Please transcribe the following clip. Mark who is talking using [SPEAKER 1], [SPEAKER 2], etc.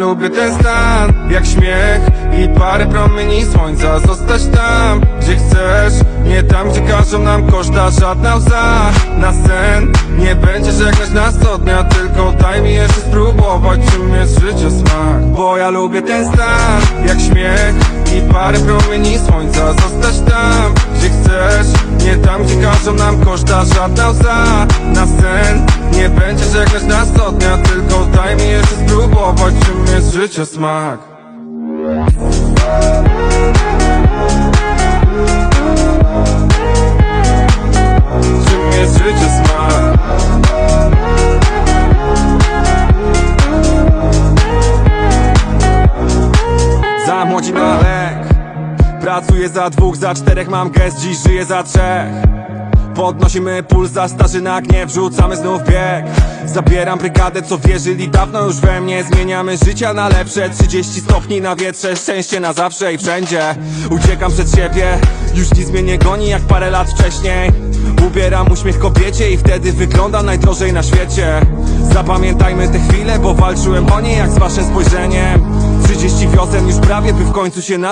[SPEAKER 1] Lubię ten stan, jak śmiech i parę promieni słońca. Zostać tam, gdzie chcesz, nie tam, gdzie każą nam koszta Żadna łza. Na sen, nie będzie żegnać nas co dnia Tylko daj mi jeszcze spróbować, czym jest życie smak. Bo ja lubię ten stan, jak śmiech i parę promieni słońca. Zostać tam, gdzie chcesz, nie tam, gdzie każą nam koszta Żadna łza. Na sen, nie będzie żegnać nas co dnia Tylko daj mi jeszcze spróbować, życie smak. Czym jest życie smak? Za młodzi na lek Pracuję za dwóch, za czterech mam gest Dziś żyję za trzech Podnosimy puls za starzy na gniew znów bieg. Zabieram brygadę, co wierzyli dawno już we mnie. Zmieniamy życia na lepsze 30 stopni na wietrze. Szczęście na zawsze i wszędzie. Uciekam przed siebie Już nic mnie nie goni jak parę lat wcześniej. Ubieram uśmiech kobiecie i wtedy wyglądam najdrożej na świecie. Zapamiętajmy te chwile, bo walczyłem o nie jak z waszym spojrzeniem. 30 wiosen już prawie, by w końcu się nazwać